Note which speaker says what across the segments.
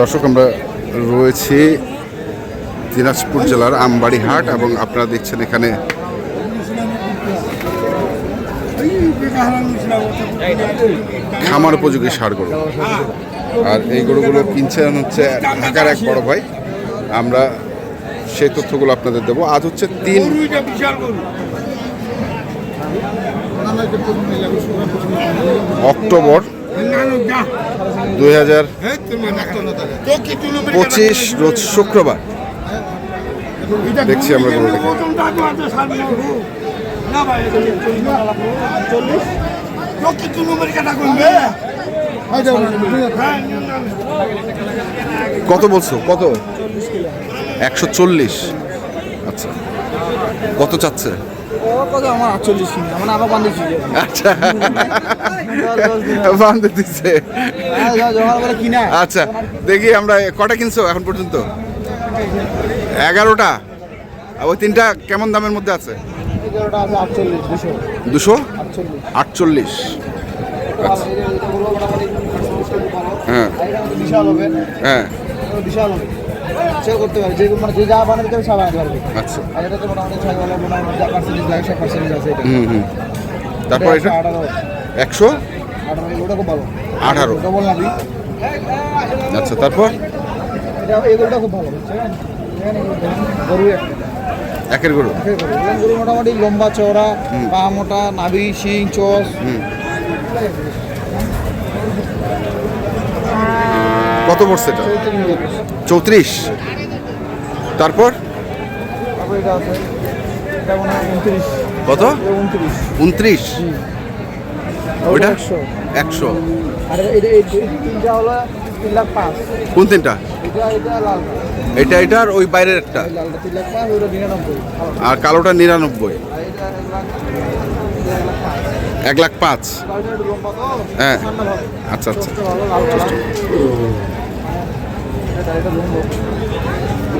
Speaker 1: দর্শক, আমরা রয়েছি দিনাজপুর জেলার আমবাড়ি হাট এবং আপনারা দেখছেন এখানে খামার উপযোগী সার গরু। আর এই গরুগুলো কিনছেন হচ্ছে ঢাকার এক বড় ভাই। আমরা সেই তথ্যগুলো আপনাদের দেবো। আজ হচ্ছে তিন অক্টোবর দুই হাজার পঁচিশ রোজ শুক্রবার। দেখছি আমরা। কত বলছো? কত? একশো চল্লিশ। আচ্ছা। কত চাচ্ছে?
Speaker 2: ও কত? আমার আটচল্লিশ কিনে আবার বান্ধিছি
Speaker 1: আচ্ছা। বান্ধে দিচ্ছে
Speaker 2: কিনা।
Speaker 1: আচ্ছা দেখি আমরা কটা কিনছো এখন পর্যন্ত? এগারোটা। ওই তিনটা কেমন দামের মধ্যে আছে?
Speaker 2: দুশো। আটচল্লিশ।
Speaker 1: আচ্ছা। হ্যাঁ। হ্যাঁ।
Speaker 2: বিশাল হবে সে করতে পারে। যে মানে যে যা বানাতে পারবে সব বানাতে পারবে।
Speaker 1: আচ্ছা।
Speaker 2: আর এটা তো মোটামুটি ছয় বেলা মোটামুটি যা পার্সেন্টেজ লাগে সব পার্সেন্টেজ আছে এটা
Speaker 1: হুম হুম। তারপর এটা
Speaker 2: আঠারো।
Speaker 1: একশো?
Speaker 2: আঠারো এগুলোটা খুব ভালো।
Speaker 1: আঠারো।
Speaker 2: ডবল নাবি।
Speaker 1: আচ্ছা তারপর?
Speaker 2: এটা এগুলোটা খুব ভালো গরু
Speaker 1: একের গরু?
Speaker 2: গরু। মোটামুটি লম্বা চওড়া পা মোটা নাভি শিং
Speaker 1: হুম। কত পড়ছে এটা? চৌত্রিশ। তারপর? কত?
Speaker 2: উনত্রিশ।
Speaker 1: ওইটা?
Speaker 2: একশো।
Speaker 1: কোন তিনটা?
Speaker 2: এটা এটা লাল
Speaker 1: এটা এটা আর ওই বাইরের একটা। আর কালোটা নিরানব্বই।
Speaker 2: এক লাখ পাঁচ।
Speaker 1: হ্যাঁ। আচ্ছা আচ্ছা
Speaker 2: এটা ভালো লাল কালার এটা এটা লম্বা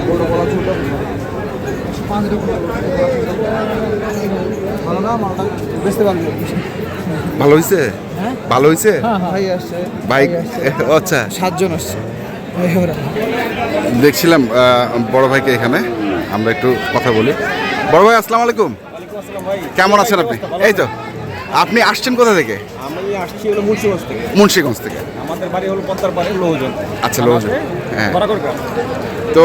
Speaker 2: বড় বড় ছোট পাঁচ রকম ভালো না মালটা
Speaker 1: ভালো হয়েছে।
Speaker 2: হ্যাঁ।
Speaker 1: ভালো হয়েছে?
Speaker 2: ভাই আসছে।
Speaker 1: বাইক?
Speaker 2: ভাই
Speaker 1: আচ্ছা।
Speaker 2: সাতজন আসছে।
Speaker 1: দেখছিলাম বড় ভাইকে এখানে। আমরা একটু কথা বলি। বড় ভাই আসসালামু আলাইকুম। কেমন আছেন আপনি? এই তো। আপনি আসছেন কোথা থেকে?
Speaker 3: আমি আসছি হলো মুন্সিগঞ্জ থেকে।
Speaker 1: মুন্সিগঞ্জ থেকে।
Speaker 3: আমাদের বাড়ি হলো পদ্মার পাড়ে লোহজন
Speaker 1: আচ্ছা, লোহজন। হ্যাঁ। তো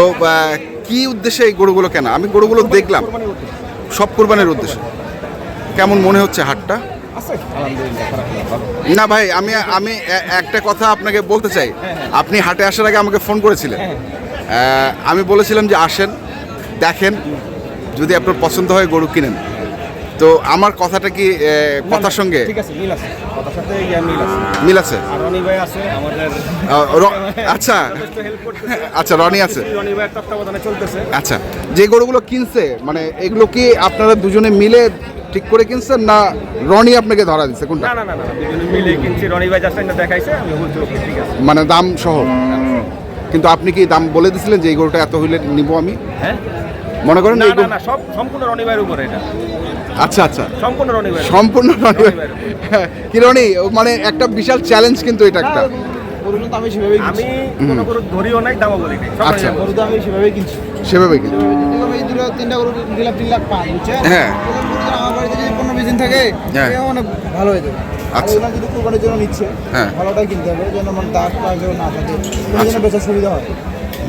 Speaker 1: কি উদ্দেশ্যে এই গরুগুলো কেন? আমি গরুগুলো দেখলাম। সব কোরবানির উদ্দেশ্যে। কেমন মনে হচ্ছে হাটটা?
Speaker 3: না,
Speaker 1: ভাই আমি আমি একটা কথা আপনাকে বলতে চাই। আপনি হাটে আসার আগে আমাকে ফোন করেছিলেন। আমি বলেছিলাম যে আসেন দেখেন যদি আপনার পছন্দ হয় গরু কিনেন। তো আমার কথাটা কি কথার সঙ্গে?
Speaker 3: ঠিক আছে মিল আছে। কথার সাথে মিল আছে।
Speaker 1: মিল আছে?
Speaker 3: রনি ভাই আছে আমাদের
Speaker 1: আচ্ছা। আচ্ছা রনি আছে।
Speaker 3: রনি ভাইয়ের তত্ত্বাবধানে চলতেছে।
Speaker 1: আচ্ছা যে গরুগুলো কিনছে মানে এগুলো কি আপনারা দুজনে মিলে ঠিক করে কিনছেন না রনি আপনাকে ধরা দিচ্ছে কোনটা?
Speaker 3: না না না না দুজনে মিলে কিনছি। রনি ভাই জাস্ট একটা দেখাইছে আমি বলছি ঠিক আছে।
Speaker 1: মানে দাম সহ? কিন্তু আপনি কি দাম বলে দিয়েছিলেন যে এই গরুটা এত হইলে নিব আমি?
Speaker 3: হ্যাঁ?
Speaker 1: মনে করেন
Speaker 3: না
Speaker 1: এই গরু-
Speaker 3: না সব সম্পূর্ণ রনি ভাইয়ের উপরে এটা।
Speaker 1: আচ্ছা আচ্ছা।
Speaker 3: সম্পূর্ণ রনি ভাই
Speaker 1: সম্পূর্ণ রনি কি রনি মানে একটা বিশাল চ্যালেঞ্জ কিন্তু এটা একটা।
Speaker 2: গরুগুলো আমি সেভাবেই
Speaker 3: আমি
Speaker 2: কিনছি।
Speaker 3: কোনো গরু ধরিও নাই দামও বলি নাই।
Speaker 1: আচ্ছা।
Speaker 2: গরু তো আমি সেভাবেই কিনছি। এরকম এই দুটো তিনটা গরু তিন লাখ পাঁচ
Speaker 1: হ্যাঁ।
Speaker 2: আমার বাড়িতে যদি পনেরো বিশ দিন থাকে
Speaker 1: হ্যাঁ।
Speaker 2: অনেক ভালো হয়ে যাবে।
Speaker 1: আচ্ছা।
Speaker 2: যদি কোরবানির জন্য নিচ্ছে
Speaker 1: হ্যাঁ।
Speaker 2: ভালোটাই কিনতে হবে যেন মানে দাগ না থাকে। জন্য বেচার সুবিধা হয়।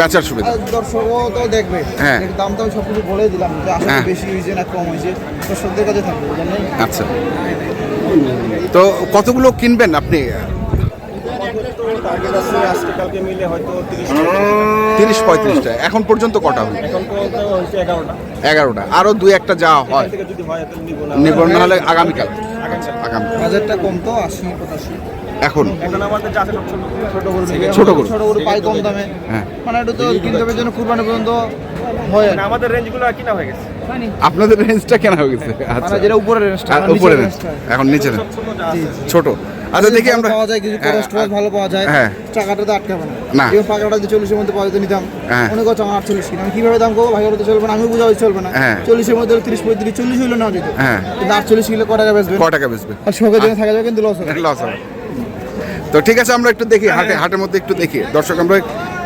Speaker 1: বেচার সুবিধা।
Speaker 2: দর্শকও তো দেখবে।
Speaker 1: হ্যাঁ।
Speaker 2: দাম আমি সব কিছু বলে দিলাম যে আসলে
Speaker 1: হ্যাঁ।
Speaker 2: বেশি হয়েছে না কম হয়েছে। দর্শকদের কাছে থাকবে
Speaker 1: আচ্ছা। তো কতগুলো কিনবেন আপনি?
Speaker 3: তিরিশ
Speaker 1: তিরিশ পঁয়ত্রিশটা এখন পর্যন্ত কটা হলো?
Speaker 3: এগারোটা।
Speaker 1: আরও দুই একটা যাওয়া হয়।
Speaker 3: এখান থেকে যদি হয় তাহলে নিবো না।
Speaker 1: নিব না হলে আগামীকাল।
Speaker 3: আগামীকাল।
Speaker 1: আগামী
Speaker 2: বাজারটা কম তো আশি পঁচাশি।
Speaker 1: এখন?
Speaker 3: এখন আমাদের যা ছোট।
Speaker 2: ছোট গরু
Speaker 1: ছোট গরু।
Speaker 2: ছোট গরু পাই কম দামে।
Speaker 1: হ্যাঁ।
Speaker 2: মানে একটু তো কিনতে হবে যেন কুরবানি পর্যন্ত হয়
Speaker 3: মানে আমাদের রেঞ্জগুলো কিনা হয়ে গেছে।
Speaker 1: আপনাদের রেঞ্জটা কেন হয়ে গেছে? আচ্ছা।
Speaker 2: মানে যেটা উপরের রেঞ্জটা
Speaker 1: উপরে এখন নিচে
Speaker 3: ছোট যা
Speaker 1: আচ্ছা দেখি আমরা
Speaker 2: পাওয়া যায় কিছু
Speaker 1: হ্যাঁ,
Speaker 2: ভালো পাওয়া যায়
Speaker 1: হ্যাঁ।
Speaker 2: টাকাটা তো আটকাবে না।
Speaker 1: না।
Speaker 2: যেমন পাকাটা যদি চল্লিশের মধ্যে পাওয়া যেত নিতাম
Speaker 1: হ্যাঁ।
Speaker 2: অনেক হচ্ছে আমার আটচল্লিশ কিনা। আমি কীভাবে দাম করব? ভাই তো চলবে না আমি বুঝা চলবে না।
Speaker 1: হ্যাঁ।
Speaker 2: চল্লিশের মধ্যে তিরিশ পঁয়ত্রিশ চল্লিশ হইল না যেত
Speaker 1: হ্যাঁ।
Speaker 2: কিন্তু আটচল্লিশ কিলো ক টাকা বেচবে?
Speaker 1: ক টাকা বেচবে?
Speaker 2: আর শখের জন্য থাকা যাবে কিন্তু লস হবে।
Speaker 1: লস হবে। তো ঠিক আছে আমরা একটু দেখি হাটে হাটের মধ্যে একটু দেখি। দর্শক আমরা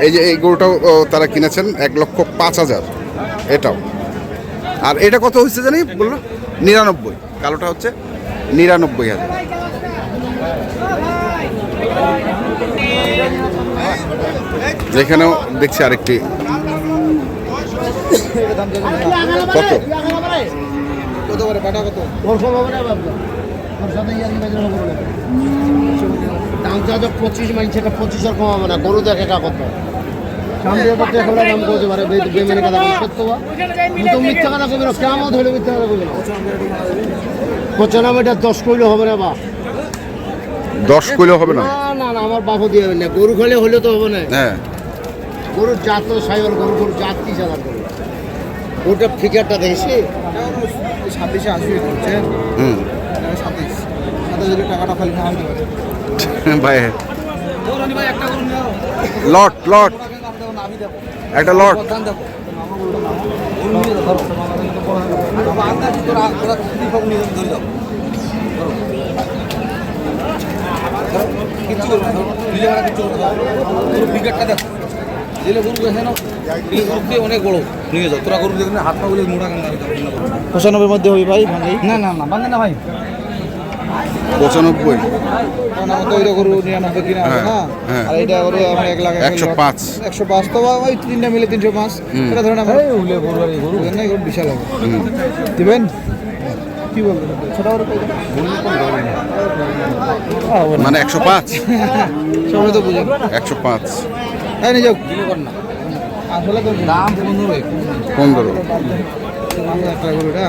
Speaker 1: এই যে এই গরুটাও তারা কিনেছেন এক লক্ষ পাঁচ হাজার। এটাও। আর এটা কত হচ্ছে জানি? বলল নিরানব্বই। কালোটা হচ্ছে নিরানব্বই হাজার। এখানেও দেখছি আরেকটি। কত?
Speaker 2: কত করে? পাটা কত?
Speaker 4: দাম চা তো পঁচিশ মাইল সেটা পঁচিশ আর কমাবো না গরু দেখে কা কত। দাম দিয়ে করতে এখন দাম করতে পারে বে- বেমানি কথা বলে সত্য বা? তো মিথ্যা কথা কবি না কেমন ধরে মিথ্যা কথা কবি না। দশ কইলে হবে না বা?
Speaker 1: দশ হবে না?
Speaker 4: না না না আমার বাপও দিয়ে হবে না গরু খেলে হলে তো হবে না।
Speaker 1: হ্যাঁ।
Speaker 4: গরুর জাত তো সাইবার গরু গরুর জাত কি জানা গরু? গরুটার ফিগারটা দেখেছি?
Speaker 2: ছাব্বিশে আসবে
Speaker 1: হুম।
Speaker 2: টাকাটা খালি না
Speaker 1: ভাই লট লট। একটা লট।
Speaker 2: অনেক বড়। নিয়ে যাও। তোরা গরু দেখলে হাত পা গুলো মোটা পঁচানব্বই মধ্যে হই ভাই না না না ভাঙে না ভাই।
Speaker 1: পঁচানব্বই।
Speaker 2: নিরানব্বই কিনা হবে না?
Speaker 1: হ্যাঁ, হ্যাঁ।
Speaker 2: আর আমার এক লাখ
Speaker 1: একশো পাঁচ।
Speaker 2: একশো পাঁচ তো ওই তিনটা মিলে তিনশো পাঁচ। এটা ধরেন আমার উলে গরু আর এই গরু। বিশাল হবে। দিবেন? কি বলবেন? ছোট গরু
Speaker 1: মানে একশো পাঁচ?
Speaker 2: সবাই তো বুঝেন
Speaker 1: একশো পাঁচ।
Speaker 2: তাই নিয়ে যাও। না। আসলে তো দাম পনেরো।
Speaker 1: পনেরো।
Speaker 2: একটা গরুটা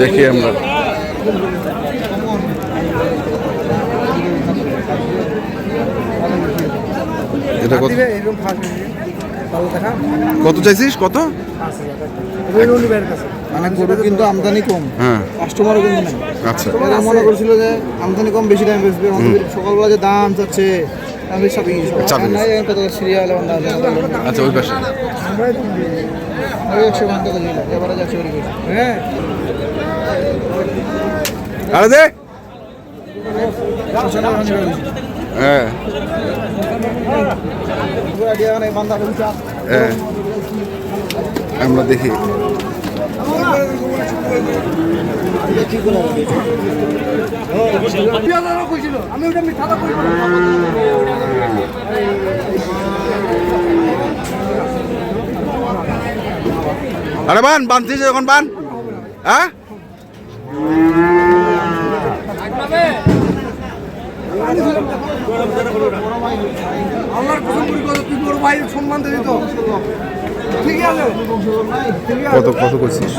Speaker 2: দেখ
Speaker 1: আমরা। এটা কত? চাইছিস? কত?
Speaker 2: মানে গরু কিন্তু আমদানি কম।
Speaker 1: হ্যাঁ।
Speaker 2: কাস্টমারও কিন্তু নাই।
Speaker 1: আচ্ছা।
Speaker 2: মনে করছিল যে আমদানি কম বেশি টাইম বেচবে। সকালবেলা যে দাম চাচ্ছে
Speaker 1: আচ্ছা ওই পাশে।
Speaker 2: একশো করে গেছি হ্যাঁ।
Speaker 1: আরে দে। হ্যাঁ হ্যাঁ আমরা দেখি আরে বান বানছিস যখন বান। হ্যাঁ?
Speaker 2: আল্লাহর কসম করে কথা তুই বড় ভাই সম্মান দিবি তো ঠিক আছে
Speaker 1: কত কত করছিস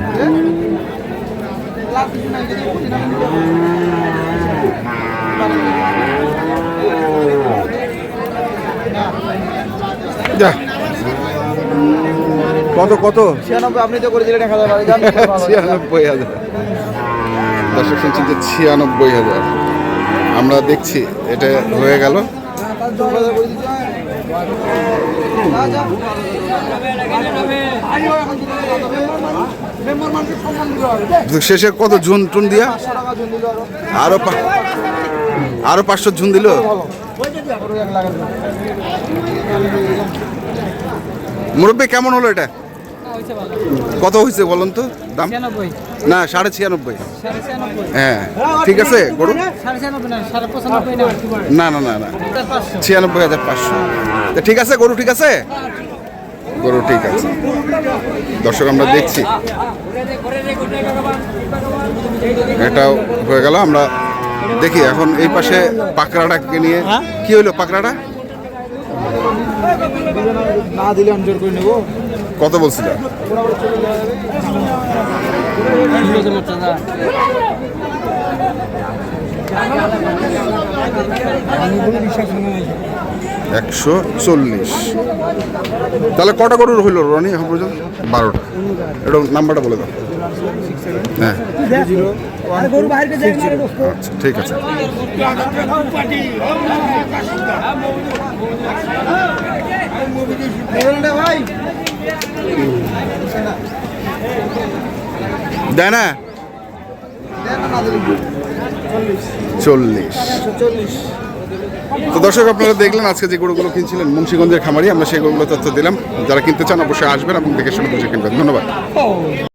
Speaker 1: যা। কত কত?
Speaker 2: ছিয়ানব্বই আপনি তো করে দিলেন এক হাজার।
Speaker 1: ছিয়ানব্বই হাজার। দর্শক শুনছেন যে ছিয়ানব্বই হাজার। আমরা দেখছি এটা হয়ে গেল। শেষে কত ঝুন টুন দিয়া? আরও আরও পাঁচশো ঝুন দিল? মুরব্বী কেমন হলো এটা? কত হয়েছে বলুন তো দাম? না সাড়ে ছিয়ানব্বই। হ্যাঁ ঠিক আছে গরু? না না না না ছিয়ানব্বই হাজার পাঁচশো। তা ঠিক আছে গরু ঠিক আছে? গরু ঠিক আছে। দর্শক আমরা দেখছি। এটাও হয়ে গেল আমরা দেখি এখন এই পাশে পাকড়াটাকে নিয়ে কি হইল পাকড়াটা?
Speaker 2: না দিলে আমি জোর করে নেব।
Speaker 1: কত বলছিল? একশো চল্লিশ। তাহলে কটা গরুর হইল রনি এখন পর্যন্ত? বারোটা। এটা নাম্বারটা বলে দাও। হ্যাঁ। আচ্ছা ঠিক আছে। দেয় না? চল্লিশ। তো দর্শক, আপনারা দেখলেন আজকে যে গরুগুলো কিনছিলেন মুন্সীগঞ্জের খামারি, আমরা সেই গরুগুলো তথ্য দিলাম। যারা কিনতে চান অবশ্যই আসবেন এবং দেখে শুনে বুঝে কিনবেন। ধন্যবাদ।